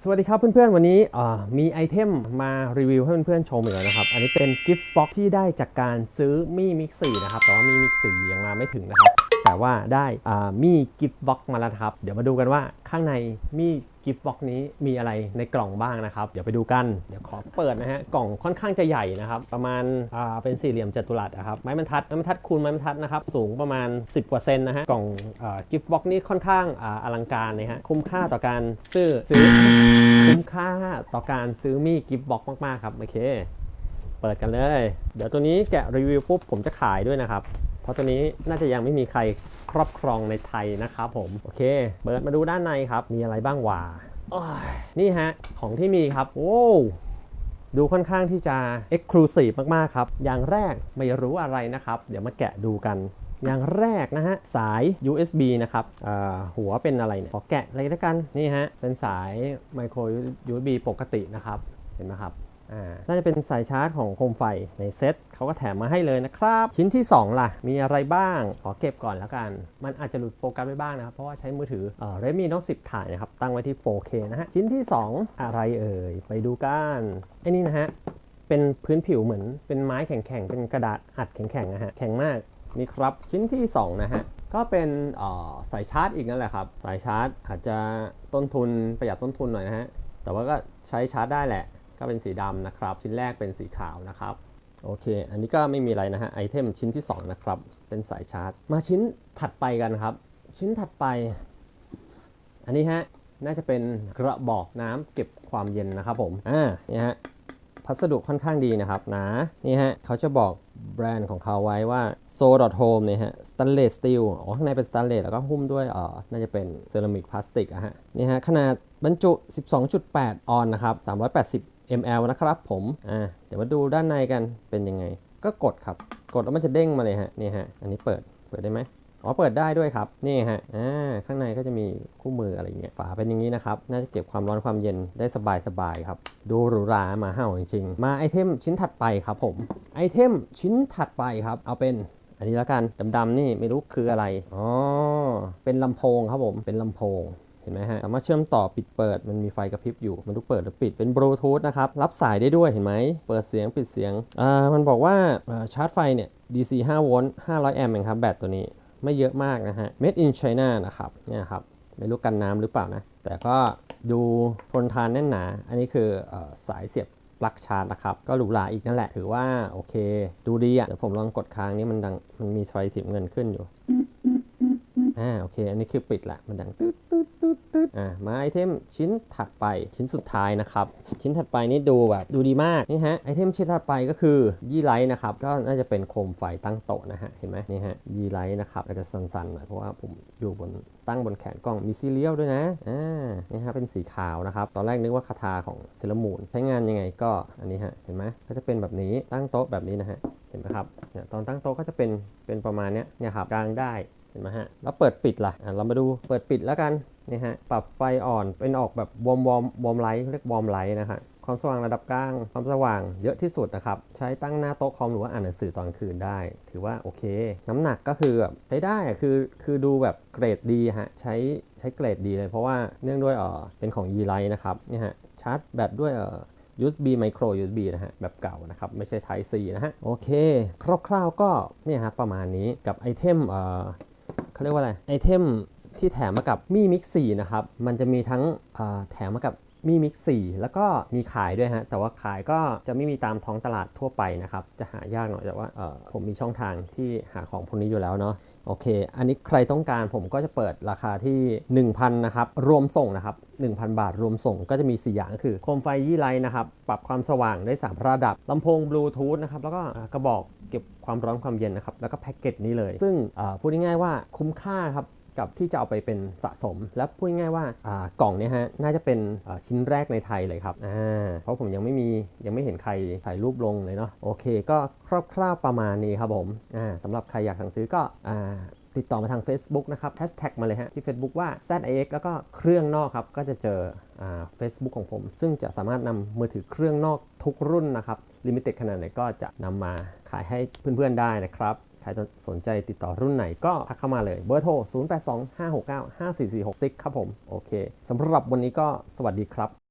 สวัสดีครับเพื่อนๆ วันนี้มีไอเทมมารีวิวให้เพื่อนๆ ชมอีกแล้วนะครับ อันนี้เป็นกิฟต์บ็อกที่ได้จากการซื้อมี่มิกซี่นะครับ แต่ว่ามี่มิกซี่ยังมาไม่ถึงนะครับ แต่ว่าได้มีกิฟต์บ็อกมาแล้วครับ เดี๋ยวมาดูกันว่าข้างในมีกิฟต์บ็อกนี้มีอะไรในกล่องบ้างนะครับ เดี๋ยวไปดูกัน เดี๋ยวขอเปิดนะฮะ กล่องค่อนข้างจะใหญ่นะครับ ประมาณอ่าเป็นสี่เหลี่ยมจัตุรัสนะครับ ไม้บรรทัด ไม้บรรทัดคูณไม้บรรทัดนะครับ สูงประมาณ 10 กว่าเซนนะฮะ กล่องกิฟต์บ็อกนี้ค่อนข้างอ่าอลังการนะฮะ คุ้มค่าต่อการซื้อซื้อ คุ้มค่าต่อการซื้อมีกิฟต์บ็อกมากๆครับ โอเค เปิดกันเลย เดี๋ยวตัวนี้แกะรีวิวปุ๊บผมจะขายด้วยนะครับ เพราะตัวนี้น่าจะยังไม่มีใครครอบครองในไทยนะครับผม โอเค เปิดมาดูด้านในครับ มีอะไรบ้างวะโอ้ยนี่ฮะ ของที่มีครับ โอ้วดูค่อนข้างที่จะ Exclusive มาก ๆ ครับ อย่างแรกไม่รู้อะไรนะครับ เดี๋ยวมาแกะดูกัน อย่างแรกนะฮะ สาย USB นะครับอ่าหัวเป็นอะไรเนี่ย ขอแกะเลยแล้วกัน นี่ฮะ เป็นสาย micro USB ปกตินะครับ เห็นไหมครับอ่า น่าจะเป็นสายชาร์จของโคมไฟในเซ็ตเขาก็แถมมาให้เลยนะครับ ชิ้นที่ 2 ล่ะ มีอะไรบ้าง ขอเก็บก่อนแล้วกัน มันอาจจะหลุดโฟกัสไปบ้างนะครับ เพราะว่าใช้มือถือเอ่อ Redmi Note 10 ถ่ายนะครับ ตั้งไว้ที่ 4K นะฮะ ชิ้นที่ 2 อะไรเอ่ย ไปดูกันไอ้นี่นะฮะ เป็นพื้นผิวเหมือนเป็นไม้แข็งๆ เป็นกระดาษอัดแข็งๆนะฮะ แข็งมากนี่ครับชิ้นที่ 2 นะฮะก็เป็นออสายชาร์จอีกนั่นแหละครับ สายชาร์จอาจจะต้นทุนประหยัดต้นทุนหน่อยนะฮะ แต่ว่าก็ใช้ชาร์จได้แหละ ก็เป็นสีดำนะครับ ชิ้นแรกเป็นสีขาวนะครับโอเค อันนี้ก็ไม่มีอะไรนะฮะไอเทมชิ้นที่ 2 นะครับ เป็นสายชาร์จ มาชิ้นถัดไปกันครับ ชิ้นถัดไป อันนี้ฮะ น่าจะเป็นกระบอกน้ำเก็บความเย็นนะครับผม อ่า นี่ฮะ พัสดุค่อนข้างดีนะครับนานี่ฮะ เขาจะบอกแบรนด์ของเขาไว้ว่า so home เนี่ยฮะ stainless steel อ๋อ ข้างในเป็น stainless แล้วก็หุ้มด้วยเอ่อน่าจะเป็นเซรามิกพลาสติกอะฮะ นี่ฮะ ขนาดบรรจุ 12.8 ออนนะครับ 380 ml นะครับผมอ่าเดี๋ยวมาดูด้านในกันเป็นยังไง ก็กดครับ กดแล้วมันจะเด้งมาเลยฮะนี่ฮะอันนี้เปิดเปิดได้ไหมอ๋อเปิดได้ด้วยครับนี่ฮะอ่าข้างในก็จะมีคู่มืออะไรเงี้ยฝาเป็นอย่างนี้นะครับ น่าจะเก็บความร้อนความเย็นได้สบายๆครับ ดูหรูหรามาห่าวจริงๆ มาไอเทมชิ้นถัดไปครับผมไอเทมชิ้นถัดไปครับ เอาเป็นอันนี้แล้วกันดำๆนี่ไม่รู้คืออะไรอ๋อเป็นลำโพงครับผมเป็นลำโพง เห็นไหมฮะ สามารถเชื่อมต่อปิดเปิด มันมีไฟกระพริบอยู่ มันทุกเปิดหรือปิด เป็นบลูทูธนะครับ รับสายได้ด้วย เห็นไหม เปิดเสียงปิดเสียงอ่ามันบอกว่าชาร์จไฟเนี่ย DC 5 โวลต์ 500 แอมป์เองครับ แบตตัวนี้ ไม่เยอะมากนะฮะ made in China นะครับ เนี่ยครับ ไม่รู้กันน้ำหรือเปล่านะ แต่ก็ดูทนทานแน่นหนา อันนี้คืออสายเสียบปลั๊กชาร์จนะครับ ก็หรูหราอีกนั่นแหละ ถือว่าโอเค ดูดีอะ่ะ เดี๋ยวผมลองกดค้างนี่มันดัง มันมีไฟสีเงินขึ้นอยู่ อ่า โอเค อันนี้คือปิดละ มันดังตึ๊ด ตึ๊ดอ่ามาไอเทมชิ้นถัดไปชิ้นสุดท้ายนะครับ ชิ้นถัดไปนี่ดูแบบดูดีมากนี่ฮะไอเทมชิ้นถัดไปก็คือยี่ไลท์นะครับก็น่าจะเป็นโคมไฟตั้งโต๊ะนะฮะเห็นไหมนี่ฮะยี่ไลท์นะครับอาจจะสั่นๆหน่อยเพราะว่าผมอยู่บนตั้งบนแขนกล้องมีซีเรียลด้วยนะอ่านี่ฮะเป็นสีขาวนะครับ ตอนแรกนึกว่าคาถาของเซรามูนใช้งานยังไงก็อันนี้ฮะเห็นไหมก็จะเป็นแบบนี้ตั้งโต๊ะแบบนี้นะฮะเห็นไหมครับเนี่ยตอนตั้งโต๊ะก็จะเป็นเป็นประมาณเนี้ยเนี่ยครับกลางได้ เห็นไหมฮะ แล้วเปิดปิดล่ะอะเรามาดูเปิดปิดแล้วกันนี่ฮะ ปรับไฟอ่อน เป็นออกแบบวอมวอมวอมไลท์เรียกวอมไลท์นะฮะความสว่างระดับกลาง ความสว่างเยอะที่สุดนะครับ ใช้ตั้งหน้าโต๊ะคอมหรือว่าอ่านหนังสือตอนคืนได้ ถือว่าโอเค น้ำหนักก็คือแบบใช้ได้คือคือดูแบบเกรดดีฮะ ใช้ใช้เกรดดีเลยเพราะว่าเนื่องด้วยเออเป็นของ e l i g h t นะครับนี่ฮะ ชาร์จแบตด้วยเออ USB micro USB นะฮะ แบบเก่านะครับ ไม่ใช่ Type C นะฮะ โอเค คร่าวๆก็เนี่ยฮะประมาณนี้กับไอเทมเอ่อ เขาเรียกว่าอะไรไอเทมที่แถมมากับมี่มิกซี่นะครับ มันจะมีทั้งแถมมากับ มีมิกซี่แล้วก็มีขายด้วยฮะ แต่ว่าขายก็จะไม่มีตามท้องตลาดทั่วไปนะครับ จะหายากหน่อยแต่ว่าผมมีช่องทางที่หาของพวกนี้อยู่แล้วเนาะโอเค อันนี้ใครต้องการผมก็จะเปิดราคาที่ 1,000 นะครับ รวมส่งนะครับ 1,000 บาทรวมส่งก็จะมี 4 อย่างก็คือโคมไฟยี่ไลนะครับ ปรับความสว่างได้ 3 ระดับลำโพงบลูทูธนะครับ แล้วก็กระบอกเก็บความร้อนความเย็นนะครับ แล้วก็แพ็กเกจนี้เลย ซึ่งพูดง่ายๆว่าคุ้มค่าครับ กับที่จะเอาไปเป็นสะสม และพูดง่ายๆว่ากล่องเนี่ยฮะน่าจะเป็นชิ้นแรกในไทยเลยครับเพราะผมยังไม่มียังไม่เห็นใครถ่ายรูปลงเลยเนาะโอเค ก็คร่าวๆประมาณนี้ครับผมสำหรับใครอยากสั่งซื้อก็อติดต่อมาทาง Facebook นะครับแฮชแท็กมาเลยฮะที่ Facebook ว่า ZIX แล้วก็เครื่องนอกครับ ก็จะเจออ่า Facebook ของผม ซึ่งจะสามารถนำมือถือเครื่องนอกทุกรุ่นนะครับลิมิเต็ดขนาดไหนก็จะนำมาขายให้เพื่อนๆได้นะครับ ใครสนใจติดต่อรุ่นไหนก็ทักเข้ามาเลยเบอร์โทร 0825695446 ครับผม โอเคสำหรับวันนี้ก็สวัสดีครับ